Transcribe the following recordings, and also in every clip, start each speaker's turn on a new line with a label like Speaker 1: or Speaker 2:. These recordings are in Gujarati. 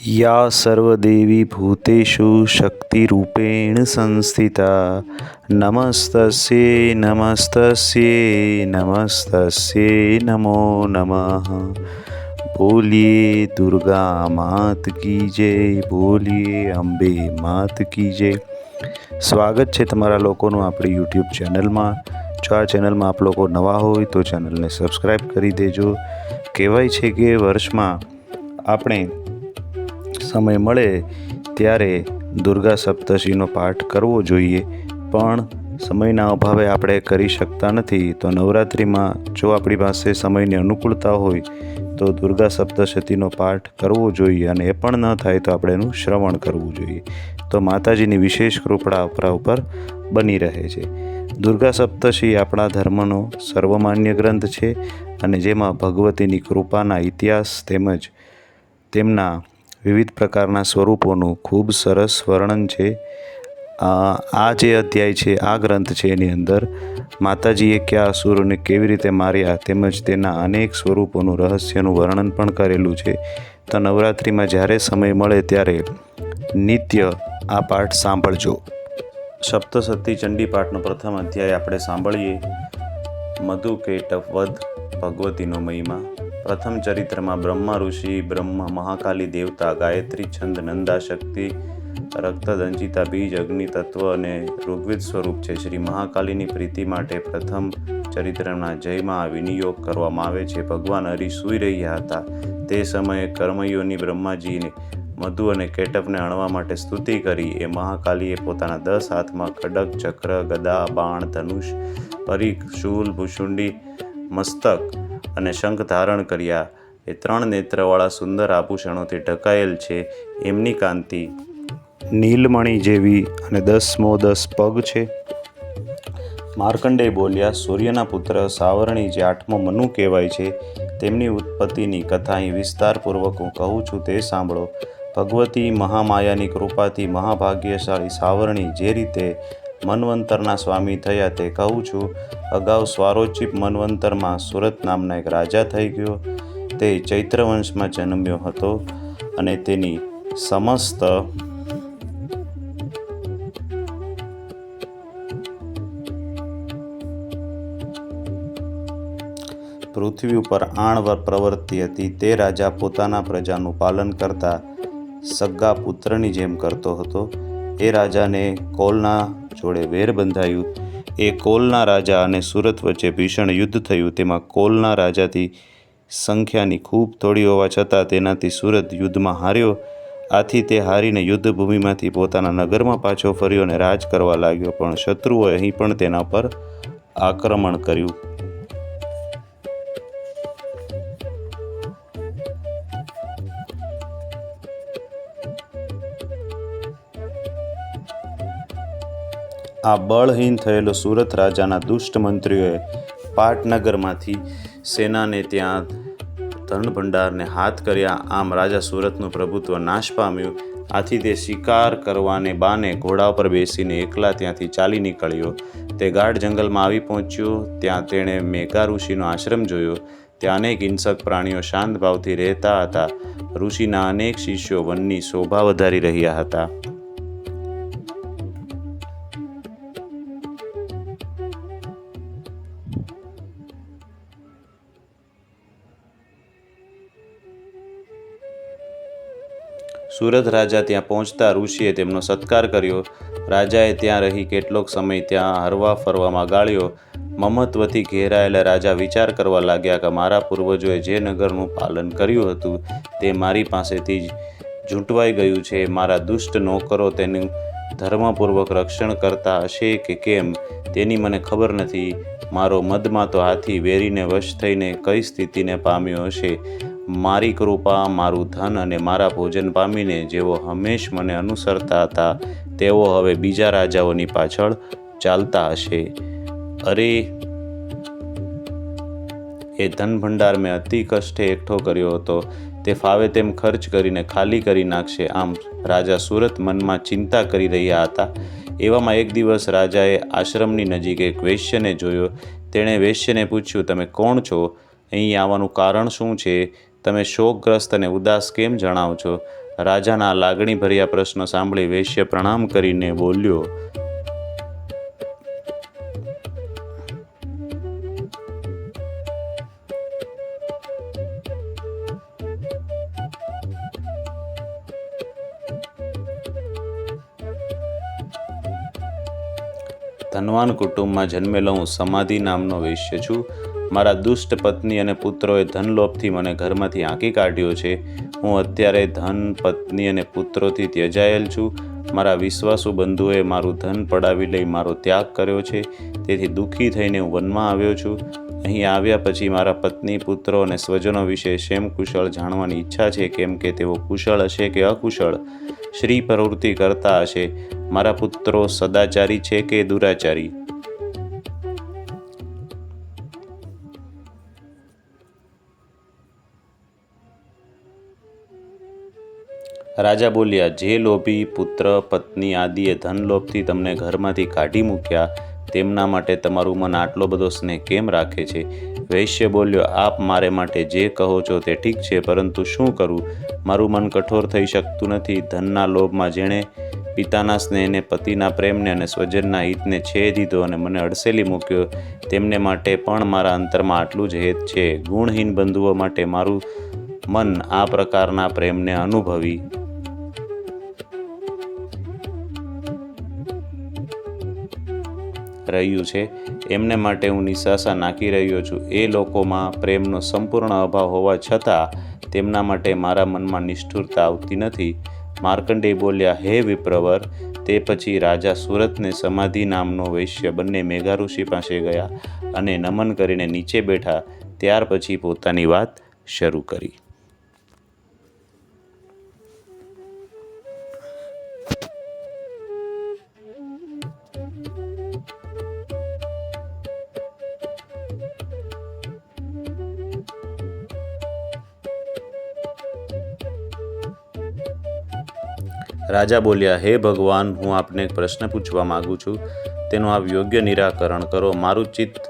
Speaker 1: યા સર્વદેવી ભૂતેષુ શક્તિરૂપેણ સંસ્થિતા। નમસ્તસ્યે નમસ્તસ્યે નમસ્તસ્યે નમો નમઃ। બોલીએ દુર્ગા માત કી જય, બોલીએ અંબે માત કી જય। સ્વાગત છે તમારા લોકોનું આપણી યુટ્યુબ ચેનલમાં। જો આ ચેનલમાં આપ લોકો નવા હોય તો ચેનલને સબસ્ક્રાઈબ કરી દેજો। કહેવાય છે કે વર્ષમાં આપણે સમય મળે ત્યારે દુર્ગા સપ્તશીનો પાઠ કરવો જોઈએ. પણ સમયના અભાવે આપણે કરી શકતા નથી. તો નવરાત્રિમાં જો આપણી પાસે સમયની અનુકૂળતા હોય, તો દુર્ગા સપ્તશતીનો પાઠ કરવો જોઈએ અને એ પણ ન થાય તો આપણે એનું શ્રવણ કરવું જોઈએ. તો માતાજીની વિશેષ કૃપા આપણા ઉપર બની રહે છે. દુર્ગા સપ્તશી આપણા ધર્મનો સર્વમાન્ય ગ્રંથ છે અને જેમાં ભગવતીની કૃપાના ઇતિહાસ તેમજ તેમના વિવિધ પ્રકારના સ્વરૂપોનું ખૂબ સરસ વર્ણન છે. આ જે અધ્યાય છે, આ ગ્રંથ છે એની અંદર માતાજીએ કયા અસુરોને કેવી રીતે માર્યા તેમજ તેના અનેક સ્વરૂપોનું રહસ્યનું વર્ણન પણ કરેલું છે. તો નવરાત્રિમાં જ્યારે સમય મળે ત્યારે નિત્ય આ પાઠ સાંભળજો. સપ્તસતી ચંડી પાઠનો પ્રથમ અધ્યાય આપણે સાંભળીએ. મધુ કેટવ વધ ભગવતીનો મહિમા. પ્રથમ ચરિત્રમાં બ્રહ્મા ઋષિ, બ્રહ્મ મહાકાલી દેવતા, ગાયત્રી, છંદ, નંદા શક્તિ રક્તદંચિતા બીજ, અગ્નિ તત્વ અને ઋગ્વેદ સ્વરૂપ છે. શ્રી મહાકાલીની પ્રીતિ માટે પ્રથમ ચરિત્રના જયમાં વિનિયોગ કરવામાં આવે છે. ભગવાન હરિ સૂઈ રહ્યા હતા. તે સમયે કર્મયોની બ્રહ્માજીને મધુ અને કેટપને અણવા માટે સ્તુતિ કરી. એ મહાકાલીએ પોતાના દસ હાથમાં ખડક ચક્ર, ગદા, બાણ, ધનુષ પરીખ શૂલ, ભૂષુંડી, મસ્તક અને શંખ ધારણ કર્યા. એ ત્રણ નેત્રવાળા સુંદર આભૂષણોથી ઢકાયેલ છે. એમની કાંતિ નીલમણી જેવી અને દસમો દસ પગ છે. માર્કંડેય બોલ્યા, સૂર્યના પુત્ર, સાવરણી જે આઠમો મનુ કહેવાય છે, તેમની ઉત્પત્તિની કથા અહીં વિસ્તારપૂર્વક હું કહું છું તે સાંભળો. ભગવતી મહામાયાની કૃપાથી મહાભાગ્યશાળી સાવરણી જે રીતે મનવંતરના સ્વામી થયા તે કહું છું, અગાઉ સ્વારોચિપ મનવંતરમાં સુરત નામના એક રાજા થઈ ગયો. તે ચૈત્રવંશમાં જન્મ્યો હતો અને તેની સમસ્ત પૃથ્વી ઉપર આણવર પ્રવૃત્તિ હતી. તે રાજા પોતાના પ્રજાનું પાલન કરતા સગા પુત્રની જેમ કરતો હતો. એ રાજાને કોલના જોડે વેર બંધાયું. એ કોલના રાજા અને સુરત વચ્ચે ભીષણ યુદ્ધ થયું. તેમાં કોલના રાજાથી સંખ્યાની ખૂબ થોડી હોવા છતાં તેનાથી સુરત યુદ્ધમાં હાર્યો. આથી તે હારીને યુદ્ધભૂમિમાંથી પોતાના નગરમાં પાછો ફર્યો અને રાજ કરવા લાગ્યો. પણ શત્રુઓએ અહીં પણ તેના પર આક્રમણ કર્યું. આ બળહીન થયેલો સુરત રાજાના દુષ્ટ મંત્રીઓએ પાટનગરમાંથી સેનાને ત્યાં ધન ભંડારને હાથ કર્યા. આમ રાજા સુરતનું પ્રભુત્વ નાશ પામ્યું. આથી તે શિકાર કરવાને બાને ઘોડા પર બેસીને એકલા ત્યાંથી ચાલી નીકળ્યો. તે ગાઢ જંગલમાં આવી પહોંચ્યો. ત્યાં તેણે મેઘા ઋષિનો આશ્રમ જોયો. ત્યાં અનેક હિંસક પ્રાણીઓ શાંત ભાવથી રહેતા હતા. ઋષિના અનેક શિષ્યો વનની શોભા વધારી રહ્યા હતા. સુરત રાજા ત્યાં પહોંચતા ઋષિએ તેમનો સત્કાર કર્યો. રાજાએ ત્યાં રહી કેટલોક સમય ત્યાં હરવા ફરવામાં ગાળ્યો. મમત્વથી ઘેરાયેલા રાજા વિચાર કરવા લાગ્યા કે મારા પૂર્વજોએ જે નગરનું પાલન કર્યું હતું તે મારી પાસેથી જ ઝૂંટવાઈ ગયું છે. મારા દુષ્ટ નોકરો તેનું ધર્મપૂર્વક રક્ષણ કરતા હશે કે કેમ તેની મને ખબર નથી. મારો મદમાં તો હાથી વેરીને વશ થઈને કઈ સ્થિતિને પામ્યો હશે? મારી કૃપા, મારું ધન અને મારા ભોજન પામીને જેઓ હંમેશ મને અનુસરતા હતા, તેઓ હવે બીજા રાજાઓની પાછળ ચાલતા હશે. અરે! એ ધન ભંડાર મેં અતિ કષ્ટે એકઠો કર્યો હતો. તે ફાવે તેમ ખર્ચ કરીને ખાલી કરી નાખશે. આમ રાજા સુરત મનમાં ચિંતા કરી રહ્યા હતા. એવામાં એક દિવસ રાજાએ આશ્રમની નજીક એક વૈશ્યને જોયો. તેણે વૈશ્યને પૂછ્યું, તમે કોણ છો? અહીં આવવાનું કારણ શું છે? તમે શોકગ્રસ્ત અને ઉદાસ કેમ જણાવ છો? રાજાના લાગણીભર્યા પ્રશ્ન સાંભળી વૈશ્ય પ્રણામ કરીને બોલ્યો, ધનવાન કુટુંબમાં જન્મેલો હું સમાધિ નામનો વૈશ્ય છું. મારા દુષ્ટ પત્ની અને પુત્રોએ ધનલોભથી મને ઘરમાંથી આંકી કાઢ્યો છે. હું અત્યારે ધન, પત્ની અને પુત્રોથી ત્યજાયેલ છું. મારા વિશ્વાસુ બંધુએ મારું ધન પડાવી લઈ મારો ત્યાગ કર્યો છે. તેથી દુઃખી થઈને હું વનમાં આવ્યો છું. અહીં આવ્યા પછી મારા પત્ની, પુત્રો અને સ્વજનો વિશે શેમ કુશળ જાણવાની ઈચ્છા છે? કેમ કે તેઓ કુશળ હશે કે અકુશળ? શ્રી પ્રવૃત્તિ કરતા હશે. મારા પુત્રો સદાચારી છે કે દુરાચારી? રાજા બોલ્યા, જે લોભી પુત્ર, પત્ની આદિએ ધનલોભથી તમને ઘરમાંથી કાઢી મૂક્યા, તેમના માટે તમારું મન આટલો બધો સ્નેહ કેમ રાખે છે? વૈશ્ય બોલ્યો, આપ મારે માટે જે કહો છો તે ઠીક છે, પરંતુ શું કરું? મારું મન કઠોર થઈ શકતું નથી. ધનના લોભમાં જેણે પિતાના સ્નેહને, પતિના પ્રેમને અને સ્વજનના હિતને છે દીધો અને મને અડસેલી મૂક્યો, તેમને માટે પણ મારા અંતરમાં આટલું જ હેત છે. ગુણહીન બંધુઓ માટે મારું મન આ પ્રકારના પ્રેમને અનુભવી રહ્યું છે. એમને માટે હું નિશાસા નાખી રહ્યો છું. એ લોકોમાં પ્રેમનો સંપૂર્ણ અભાવ હોવા છતાં તેમના માટે મારા મનમાં નિષ્ઠુરતા આવતી નથી. માર્કંડેય બોલ્યા, હે વિપ્રવર. તે પછી રાજા સુરતને સમાધિ નામનો વૈશ્ય બંને મેઘા ઋષિ પાસે ગયા અને નમન કરીને નીચે બેઠા. ત્યાર પછી પોતાની વાત શરૂ કરી. રાજા બોલ્યા, હે ભગવાન, હું આપને એક પ્રશ્ન પૂછવા માગું છું. તેનું આપ યોગ્ય નિરાકરણ કરો. મારું ચિત્ત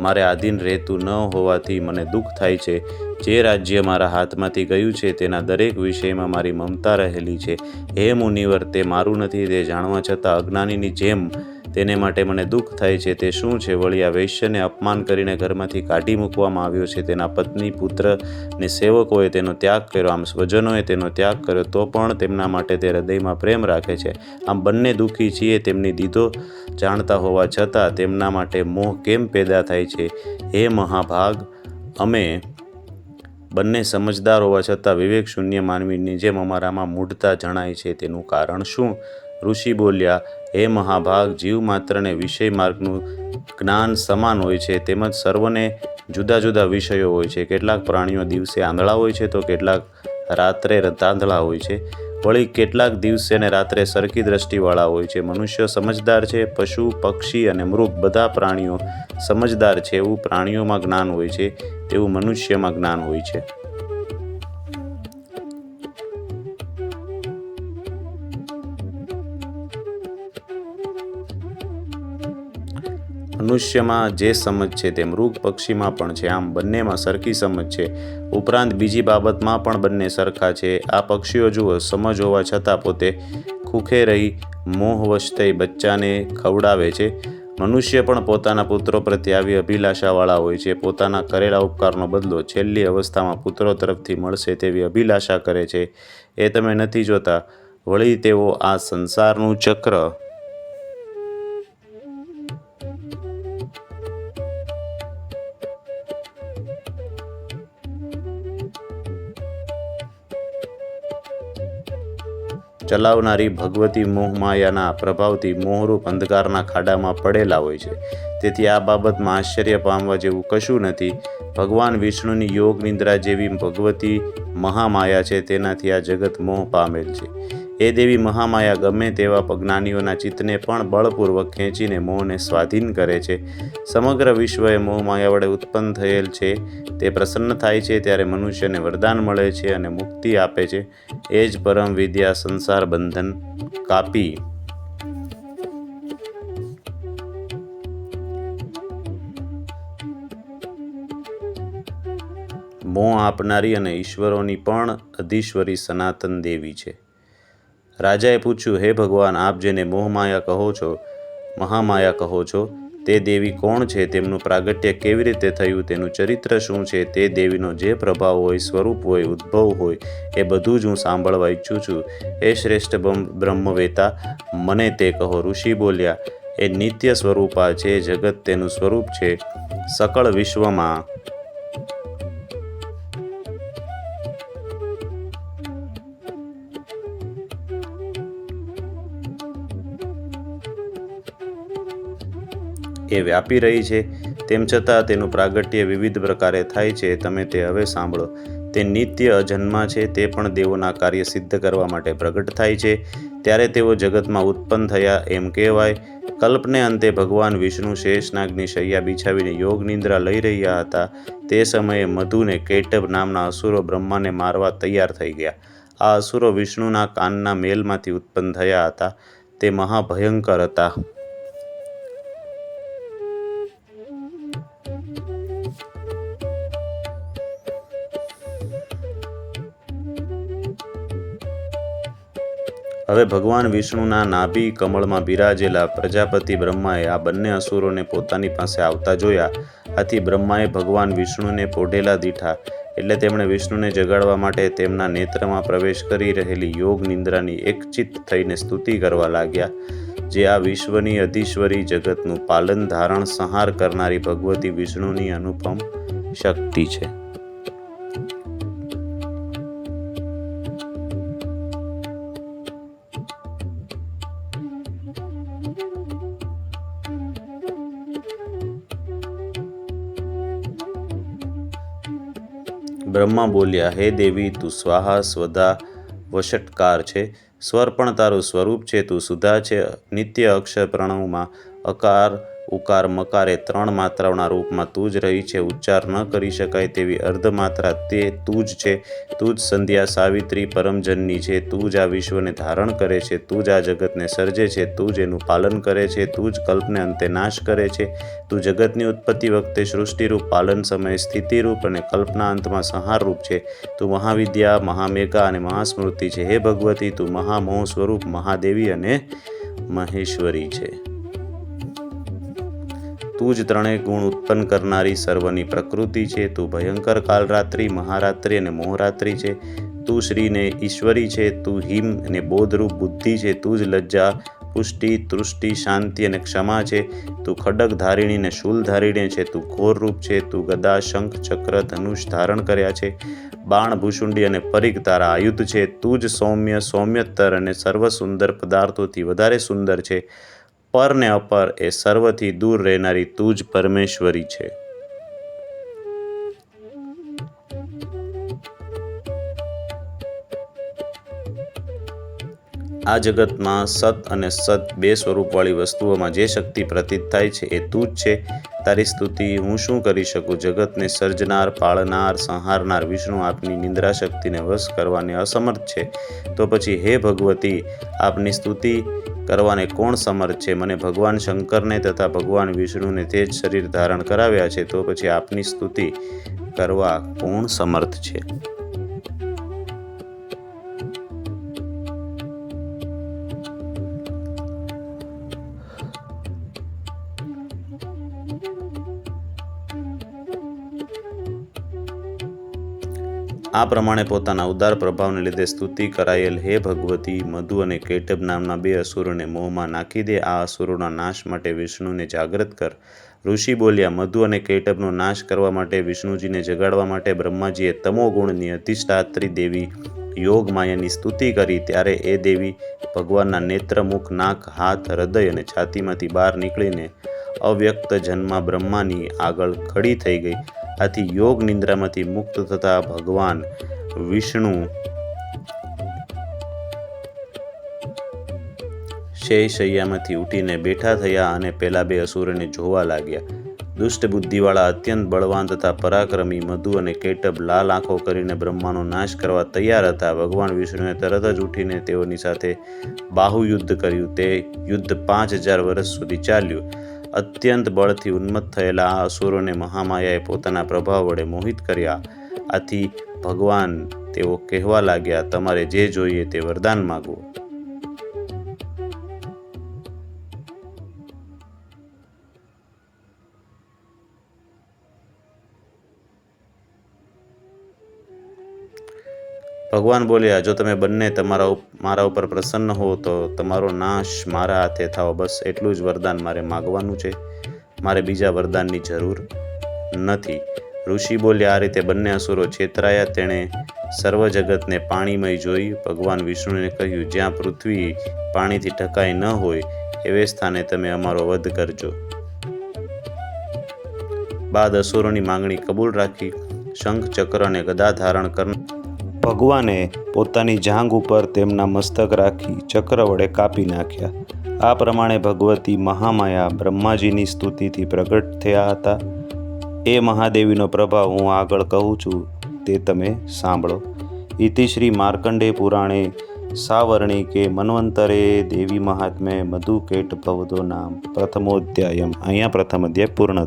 Speaker 1: મારે આધીન રહેતું ન હોવાથી મને દુઃખ થાય છે. જે રાજ્ય મારા હાથમાંથી ગયું છે, તેના દરેક વિષયમાં મારી મમતા રહેલી છે. હે મુનિવર, તે મારું નથી, તે જાણવા છતાં અજ્ઞાનીની જેમ તેને માટે મને દુઃખ થાય છે તે શું છે? વળી આ વૈશ્યને અપમાન કરીને ઘરમાંથી કાઢી મૂકવામાં આવ્યો છે. તેના પત્ની, પુત્ર ને સેવકોએ તેનો ત્યાગ કર્યો. આમ સ્વજનોએ તેનો ત્યાગ કર્યો તો પણ તેમના માટે તે હૃદયમાં પ્રેમ રાખે છે. આમ બંને દુઃખી છીએ તેમની દીધો જાણતા હોવા છતાં તેમના માટે મોહ કેમ પેદા થાય છે? હે મહાભાગ, અમે બંને સમજદાર હોવા છતાં વિવેક શૂન્ય માનવીની જેમ અમારામાં મૂઢતા જણાય છે. તેનું કારણ શું? ઋષિ બોલ્યા, હે મહાભાગ, જીવ માત્રને વિષય માર્ગનું જ્ઞાન સમાન હોય છે, તેમજ સર્વને જુદા જુદા વિષયો હોય છે. કેટલાક પ્રાણીઓ દિવસે આંધળા હોય છે તો કેટલાક રાત્રે રતાંધળા હોય છે. વળી કેટલાક દિવસે અને રાત્રે સરખી દ્રષ્ટિવાળા હોય છે. મનુષ્ય સમજદાર છે, પશુ, પક્ષી અને મૃગ બધા પ્રાણીઓ સમજદાર છે. એવું પ્રાણીઓમાં જ્ઞાન હોય છે તેવું મનુષ્યમાં જ્ઞાન હોય છે. મનુષ્યમાં જે સમજ છે તે મૃગ પક્ષીમાં પણ છે. આમ બંનેમાં સરખી સમજ છે. ઉપરાંત બીજી બાબતમાં પણ બંને સરખા છે. આ પક્ષીઓ જુઓ, સમજ હોવા છતાં પોતે ખૂખે રહી મોહવશ થઈ બચ્ચાને ખવડાવે છે. મનુષ્ય પણ પોતાના પુત્રો પ્રત્યે આવી અભિલાષાવાળા હોય છે. પોતાના કરેલા ઉપકારનો બદલો છેલ્લી અવસ્થામાં પુત્રો તરફથી મળશે તેવી અભિલાષા કરે છે. એ તમે નથી જોતા. વળી તેઓ આ સંસારનું ચક્ર ચલાવનારી ભગવતી મોહમાયાના પ્રભાવથી મોહરૂપ અંધકારના ખાડામાં પડેલા હોય છે. તેથી આ બાબતમાં આશ્ચર્ય પામવા જેવું કશું નથી. ભગવાન વિષ્ણુની યોગ નિદ્રા જેવી ભગવતી મહામાયા છે, તેનાથી આ જગત મોહ પામેલ છે. એ દેવી મહામાયા ગમે તેવા પજ્ઞાનીઓના ચિત્તને પણ બળપૂર્વક ખેંચીને મોહને સ્વાધીન કરે છે. સમગ્ર વિશ્વ એ મોહમાયા વડે ઉત્પન્ન થયેલ છે. તે પ્રસન્ન થાય છે ત્યારે મનુષ્યને વરદાન મળે છે અને મુક્તિ આપે છે. એ જ પરમ વિદ્યા સંસાર બંધન કાપી. મોં આપનારી અને ઈશ્વરોની પણ અધીશ્વરી સનાતન દેવી છે. રાજાએ પૂછ્યું, હે ભગવાન, આપ જેને મોહમાયા કહો છો, મહામાયા કહો છો, તે દેવી કોણ છે? તેમનું પ્રાગટ્ય કેવી રીતે થયું? તેનું ચરિત્ર શું છે? તે દેવીનો જે પ્રભાવ હોય, સ્વરૂપ હોય, ઉદ્ભવ હોય, એ બધું જ હું સાંભળવા ઈચ્છું છું. એ શ્રેષ્ઠ બ્રહ્મવેતા, મને તે કહો. ઋષિ બોલ્યા, એ નિત્ય સ્વરૂપા છે, જગત તેનું સ્વરૂપ છે, સકળ વિશ્વમાં. એ વ્યાપી રહી છે. તેમ છતાં તેનું પ્રાગટ્ય વિવિધ પ્રકારે થાય છે, તમે તે હવે સાંભળો. તે નિત્ય અજન્મા છે, તે પણ દેવોના કાર્ય સિદ્ધ કરવા માટે પ્રગટ થાય છે. ત્યારે તેઓ જગતમાં ઉત્પન્ન થયા એમ કહેવાય. કલ્પને અંતે ભગવાન વિષ્ણુ શેષનાગની શૈયા બિછાવીને યોગ નિંદ્રા લઈ રહ્યા હતા. તે સમયે મધુને કેટબ નામના અસુરો બ્રહ્માને મારવા તૈયાર થઈ ગયા. આ અસુરો વિષ્ણુના કાનના મેલમાંથી ઉત્પન્ન થયા હતા. તે મહાભયંકર હતા. હવે ભગવાન વિષ્ણુના નાભી કમળમાં બિરાજેલા પ્રજાપતિ બ્રહ્માએ આ બંને અસુરોને પોતાની પાસે આવતા જોયા. આથી બ્રહ્માએ ભગવાન વિષ્ણુને પોઢેલા દીઠા. એટલે તેમણે વિષ્ણુને જગાડવા માટે તેમના નેત્રમાં પ્રવેશ કરી રહેલી યોગ નિંદ્રાની એકચિત થઈને સ્તુતિ કરવા લાગ્યા. જે આ વિશ્વની અધીશ્વરી જગતનું પાલન ધારણ સંહાર કરનારી ભગવતી વિષ્ણુની અનુપમ શક્તિ છે. બ્રહ્મા બોલ્યા, હે દેવી, તું સ્વાહા સ્વધા વશટકાર છે. સ્વર પણ તારું સ્વરૂપ છે. તું સુધા છે. નિત્ય અક્ષર પ્રણવમાં અકાર ઉકાર મકારે ત્રણ માત્રાઓના રૂપમાં તું જ રહી છે, ઉચ્ચાર ન કરી શકાય તેવી અર્ધમાત્રા તે તું જ છે. તું જ સંધ્યા સાવિત્રી પરમજનની છે તું જ આ વિશ્વને ધારણ કરે છે તું જ આ જગતને સર્જે છે તું જ એનું પાલન કરે છે તું જ કલ્પને અંતે નાશ કરે છે. તું જગતની ઉત્પત્તિ વખતે સૃષ્ટિરૂપ, પાલન સમયે સ્થિતિરૂપ અને કલ્પના અંતમાં સંહારરૂપ છે. તું મહાવિદ્યા, મહામેઘા અને મહાસ્મૃતિ છે. હે ભગવતી, તું મહામોહ સ્વરૂપ, મહાદેવી અને મહેશ્વરી છે. તું જ ત્રણેય ગુણ ઉત્પન્ન કરનારી સર્વની પ્રકૃતિ છે. તું ભયંકર કાલરાત્રિ, મહારાત્રિ અને મોહરાત્રિ છે. તું શ્રીને ઈશ્વરી છે. તું હિમ અને બોધરૂપ બુદ્ધિ છે. તું જ લજ્જા, પુષ્ટિ, તૃષ્ટિ, શાંતિ અને ક્ષમા છે. તું ખડક ધારીણી ને શૂલ ધારીણે છે. તું ઘોર રૂપ છે. તું ગદા, શંખ, ચક્ર, ધનુષ ધારણ કર્યા છે. બાણ, ભૂષુંડી અને પરિઘ તારા આયુધ છે. તું જ સૌમ્ય સૌમ્યતર અને સર્વ સુંદર પદાર્થોથી વધારે સુંદર છે. પર ને અપર એ સર્વથી દૂર રહેનારી તું જ પરમેશ્વરી છે. આ જગતમાં સત અને સત બે સ્વરૂપવાળી વસ્તુઓમાં જે શક્તિ પ્રતીત થાય છે એ તું જ છે. તારી સ્તુતિ, હું શું કરી શકું? જગતને સર્જનાર, પાળનાર, સંહારનાર વિષ્ણુ આપની નિંદ્રા શક્તિને વશ કરવાને અસમર્થ છે. તો પછી હે ભગવતી, આપની સ્તુતિ કરવાને કોણ સમર્થ છે? મને ભગવાન શંકરને તથા ભગવાન વિષ્ણુને તે જ શરીર ધારણ કરાવ્યા છે. તો પછી આપની સ્તુતિ કરવા કોણ સમર્થ છે? આ પ્રમાણે પોતાના ઉદાર પ્રભાવને લીધે સ્તુતિ કરાયેલ હે ભગવતી, મધુ અને કેટબ નામના બે અસુરોને મોહમાં નાખી દે. આ અસુરોના નાશ માટે વિષ્ણુને જાગૃત કર. ઋષિ બોલ્યા, મધુ અને કેટબનો નાશ કરવા માટે વિષ્ણુજીને જગાડવા માટે બ્રહ્માજીએ તમો ગુણની અધિષ્ઠાત્રી દેવી યોગ માયાની સ્તુતિ કરી. ત્યારે એ દેવી ભગવાનના નેત્ર મુખ નાક, હાથ, હૃદય અને છાતીમાંથી બહાર નીકળીને અવ્યક્ત જન્મા બ્રહ્માની આગળ ખડી થઈ ગઈ. આથી યોગ નિંદ્રામાંથી મુક્ત થતા ભગવાન વિષ્ણુ શૈયામાંથી ઉઠીને બેઠા થયા અને પેલા બે અસુરને જોવા લાગ્યા. દુષ્ટ બુદ્ધિવાળા અત્યંત બળવાન તથા પરાક્રમી, મધુ અને કેટબ લાલ આંખો કરીને બ્રહ્માનો નાશ કરવા તૈયાર હતા. ભગવાન વિષ્ણુએ તરત જ ઉઠીને તેઓની સાથે બાહુયુદ્ધ કર્યું. તે યુદ્ધ પાંચ હજાર વર્ષ સુધી ચાલ્યું. અત્યંત બળથી ઉન્મત્ત થયેલા આ અસુરોને મહામાયાએ પોતાના પ્રભાવ વડે મોહિત કર્યા. આથી ભગવાન તેઓ કહેવા લાગ્યા, તમારે જે જોઈએ તે વરદાન માગો. ભગવાન બોલ્યા, જો તમે બંને તમારા મારા ઉપર પ્રસન્ન હો, તો તમારો નાશ મારા હાથે થાવ. બસ એટલું જ વરદાન મારે માગવાનું છે. મારે બીજા વરદાનની જરૂર નથી. ઋષિ બોલ્યા, આ રીતે બંને અસુરો છેતરાયા. તેણે સર્વ જગતને પાણીમય જોઈ. ભગવાન વિષ્ણુને કહ્યું, જ્યાં પૃથ્વી પાણીથી ઢકાઈ ન હોય, એવે સ્થાને તમે અમારો વધ કરજો. બાદ અસુરોની માંગણી કબૂલ રાખી. શંખ ચક્ર અને ગદા ધારણ કર ભગવાને પોતાની જાંઘ ઉપર તેમના મસ્તક રાખી ચક્ર વડે કાપી નાખ્યા. આ પ્રમાણે ભગવતી મહામાયા બ્રહ્માજીની સ્તુતિથી પ્રગટ થયા હતા. એ મહાદેવીનો પ્રભાવ હું આગળ કહું છું, તે તમે સાંભળો. ઇતિશ્રી માર્કંડે પુરાણે સાવર્ણિકે મન્વંતરે દેવી મહાત્મે મધુકેટ ભવદો નામ પ્રથમોધ્યાયમ. અહીંયા પ્રથમ અધ્યાય પૂર્ણ